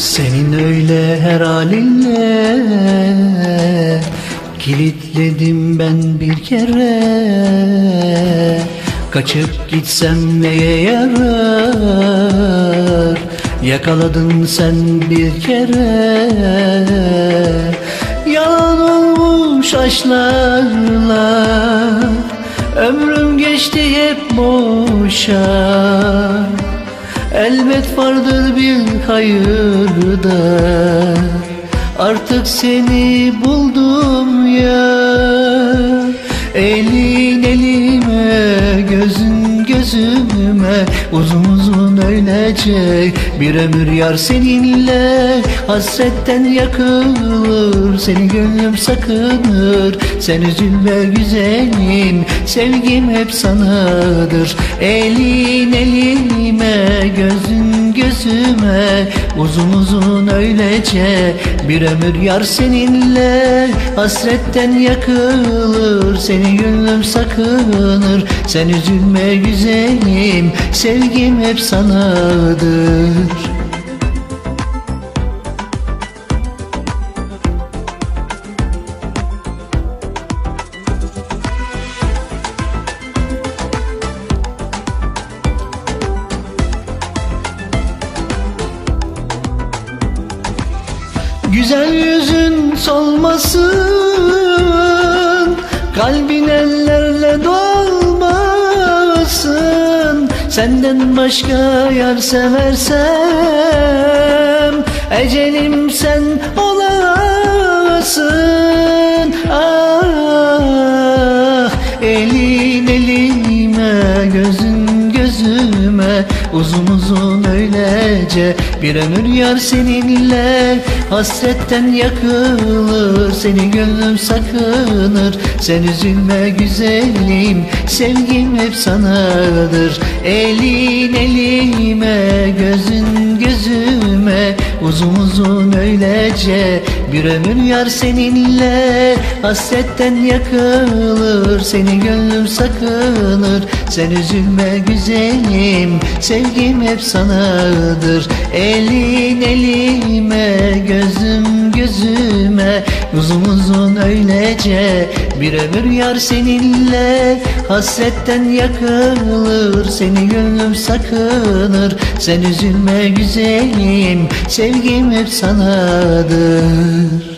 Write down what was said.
Senin öyle her halinle Kilitledim ben bir kere. Kaçıp gitsem neye yarar? Yakaladın sen bir kere. Yalan olmuş aşklarla Ömrüm geçti hep boşa Elbet vardır bir hayır da Artık seni buldum ya Uzun uzun öylece bir ömür yar seninle. Hasretten yakılır seni gönlüm sakınır. Sen üzülme güzelim sevgim hep sanadır. Elin elime gözün gözüme Uzun uzun öylece. Bir ömür yar seninle Hasretten yakılır seni gönlüm sakınır. Sen üzülme güzelim sevgim hep sanadır Güzel yüzün solmasın Kalbin ellerle dolmasın. Senden başka yar seversem Ecelim sen olasın. Ah elin elime gözün gözüme Uzun uzun öylece bir ömür yar seninle Hasretten yakılır seni gönlüm sakınır. Sen üzülme güzelim sevgim hep sanadır. Elin elime gözün gözüme Uzun uzun öylece bir ömür yar seninle. Hasretten yakılır seni gönlüm sakınır. Sen üzülme güzelim sevgim hep sanadır Elin elime gözüm gözüme Uzun uzun öylece. Bir ömür yar seninle Hasretten yakılır seni gönlüm sakınır Sen üzülme güzelim. Sevgim hep sanadır